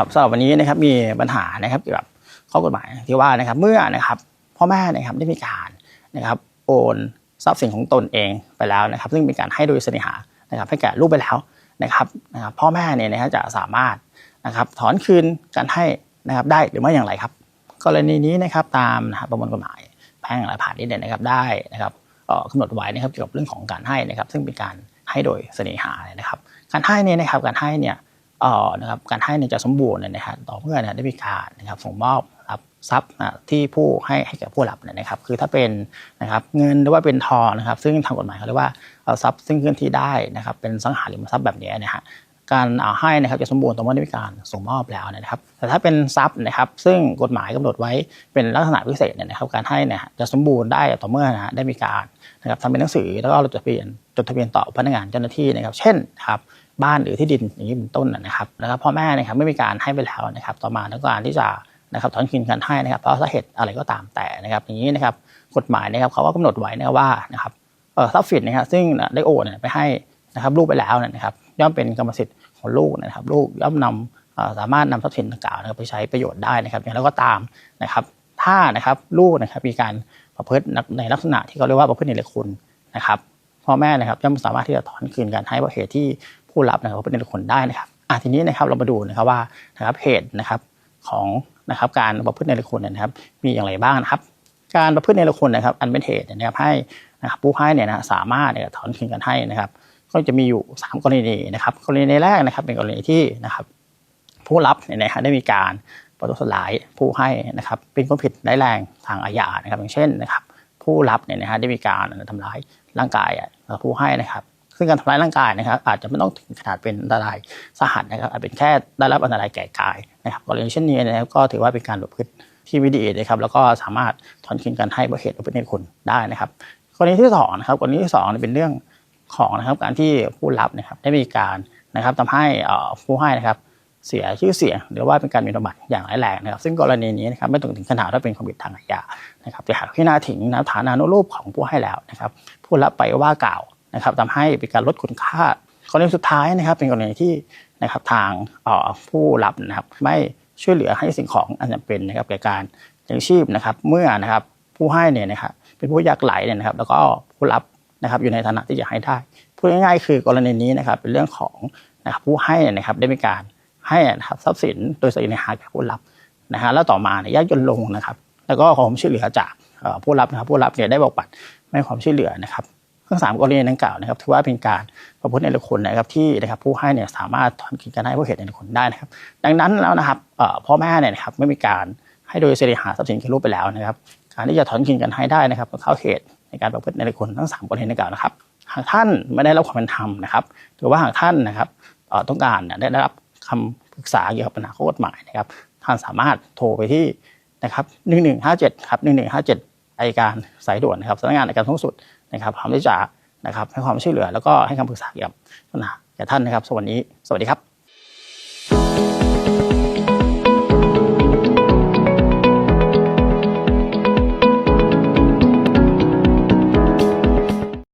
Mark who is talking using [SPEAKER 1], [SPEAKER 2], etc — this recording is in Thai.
[SPEAKER 1] ครับสำหรับวันนี้นะครับมีปัญหานะครับเกี่ยวกับข้อกฎหมายที่ว่านะครับเมื่อนะครับพ่อแม่นะครับได้มีการนะครับโอนทรัพย์สินของตนเองไปแล้วนะครับ ซึ่งเป็นการให้โดยเสน่หานะครับให้แก่ลูกไปแล้วนะครับนะครับพ่อแม่เนี่ยนะครับจะสามารถนะครับถอนคืนการให้นะครับได้หรือไม่อย่างไรครับ กรณีนี้นะครับตามนะครับประมวลกฎหมายแพ่งและพาณิชย์เนี่ยนะครับได้นะครับเอ่อกำหนดไว้นะครับเกี่ยวกับเรื่องของการให้นะครับ ซึ่งเป็นการให้โดยเสน่หานะครับ การให้เนี่ยนะครับการให้เนี่ย นะครับการให้เนี่ยจะสมบูรณ์เนี่ยนะครับต่อเมื่อเนี่ยได้มีการนะครับส่งมอบรับทรัพย์นะที่ผู้ให้ให้แก่ผู้รับเนี่ยนะครับ คือถ้าเป็นนะครับเงินหรือว่าเป็นทองนะครับ ซึ่งทางกฎหมายเขาเรียกว่าเอาทรัพย์ซึ่งเคลื่อนที่ได้นะครับ เป็นสังหาริมทรัพย์แบบนี้นะฮะการเอาให้นะครับจะสมบูรณ์ต่อเมื่อได้มีการส่งมอบแล้วนะครับ แต่ถ้าเป็นทรัพย์นะครับ ซึ่งกฎหมายกำหนดไว้เป็นลักษณะพิเศษเนี่ยนะครับ การให้เนี่ยจะสมบูรณ์ได้ต่อเมื่อนะฮะได้มีการนะครับทำเป็นหนังสือแล้วก็จดทะเบียนจดทะเบียนต่อพนักงานเจ้าหน้าที่นะครับ เช่นครับ บ้านหรือที่ดินอย่างนี้เป็นต้นนะครับแล้วก็พ่อแม่นะครับไม่มีการให้ไปแล้วนะครับ ต่อมาต้องการที่จะนะครับถอนคืนการให้นะครับเพราะสาเหตุอะไรก็ตามแต่นะครับอย่างนี้นะครับกฎหมายนะครับเขาก็กำหนดไว้นะว่านะครับเอ่อทรัพย์สินนะครับซึ่งได้โอนไปให้นะครับลูกไปแล้วนะครับย่อมเป็นกรรมสิทธิ์ของลูกนะครับ ลูกย่อมนำสามารถนำทรัพย์สินดังกล่าวนะครับไปใช้ประโยชน์ได้นะครับอย่างไรก็ตามนะครับ ถ้านะครับลูกนะครับมีการประพฤติในลักษณะที่เขาเรียกว่าประพฤติในคุณนะครับพ่อแม่นะครับย่อมสามารถที่จะถอนคืนการให้เพราะเหตุที่ ผู้รับนะครับประพฤติในคุณได้นะครับอะทีนี้นะครับเรามาดูนะครับว่านะครับเหตุนะครับของนะครับการประพฤติในคุณเนี่ยนะครับ มีอย่างไรบ้างนะครับ การประพฤติในคุณนะครับ อันเป็นเหตุนะครับให้นะครับผู้ให้เนี่ยนะสามารถเนี่ยถอนคืนการให้นะครับ ก็จะมีอยู่ 3 กรณีนะครับ กรณีแรกนะครับ เป็นกรณีที่นะครับ ผู้รับเนี่ยนะฮะได้มีการประทุษร้ายผู้ให้นะครับ เป็นความผิดร้ายแรงทางอาญานะครับ อย่างเช่นนะครับ ผู้รับเนี่ยนะฮะได้มีการทำร้ายร่างกายผู้ให้นะครับ ซึ่งการทำร้ายร่างกายนะครับ อาจจะไม่ต้องถึงขนาดเป็นอันตรายสาหัสนะครับอาจเป็นแค่ได้รับอันตรายแก่กายนะครับกรณีเช่นนี้นะครับก็ถือว่าเป็นการประพฤติที่ไม่ดีนะครับแล้วก็สามารถถอนคืนการให้เพราะเหตุประพฤติในคุณได้นะครับกรณีที่สองนะครับกรณีที่สองเป็นเรื่องของนะครับการที่ผู้รับนะครับได้มีการนะครับทำให้ผู้ให้นะครับเสียชื่อเสียงหรือว่าเป็นการมีประมาทอย่างร้ายแรงนะครับ ซึ่งกรณีนี้นะครับไม่ต้องถึงขนาดว่าเป็นความผิดทางอาญานะครับแต่หากพิจารณาถึงนะฐานานุรูปของผู้ให้แล้วนะครับ ผู้รับไปว่ากล่าว นะครับทำให้เป็นการลดคุณค่ากรณีสุดท้ายนะครับเป็นกรณีที่นะครับทางออผู้รับนะครับไม่ช่วยเหลือให้สิ่งของอันจำเป็นนะครับแก่การเลี้ยงชีพนะครับ เมื่อนะครับผู้ให้เนี่ยนะครับเป็นผู้ยากไร้เนี่ยนะครับ แล้วก็ผู้รับนะครับอยู่ในฐานะที่จะให้ได้พูดง่ายๆคือกรณีนี้นะครับเป็นเรื่องของนะครับผู้ให้นะครับได้มีการให้นะครับทรัพย์สินโดยเสน่หาแก่ผู้รับนะฮะแล้วต่อมาเนี่ยยากจนลงนะครับ แล้วก็ขอความช่วยเหลือจากผู้รับนะครับผู้รับเนี่ยได้บอกปัดไม่ความช่วยเหลือนะครับ ทั้งสามกรณีดังกล่าวนะครับถือว่าเป็นการประพฤติในละคุณนะครับที่นะครับผู้ให้เนี่ยสามารถถอนคืนการให้ผู้เหตุในละคุณได้นะครับ ดังนั้นแล้วนะครับพ่อแม่เนี่ยนะครับไม่มีการให้โดยเสน่หาทรัพย์สินแก่ลูกไปแล้วนะครับ การที่จะถอนคืนการให้ได้นะครับก็เข้าเหตุในการประพฤติในละคุณทั้งสามกรณีดังกล่าวนะครับหากท่านไม่ได้รับความเป็นธรรมนะครับหรือว่าหากท่านนะครับต้องการเนี่ยได้รับคำปรึกษาเกี่ยวกับปัญหาข้อกฎหมายนะครับ ท่านสามารถโทรไปที่นะครับหนึ่งหนึ่งห้าเจ็ดครับหนึ่งหนึ่งห้าเจ็ดอัยการสายด่วนนะครับสำนักงานอัยการสูงสุด นะครับพร้อมที่จะนะครับให้ความช่วยเหลือแล้วก็ให้คำปรึกษาเกี่ยวกับปัญหาแก่ท่านนะครับสวัสดีสวัสดีครับ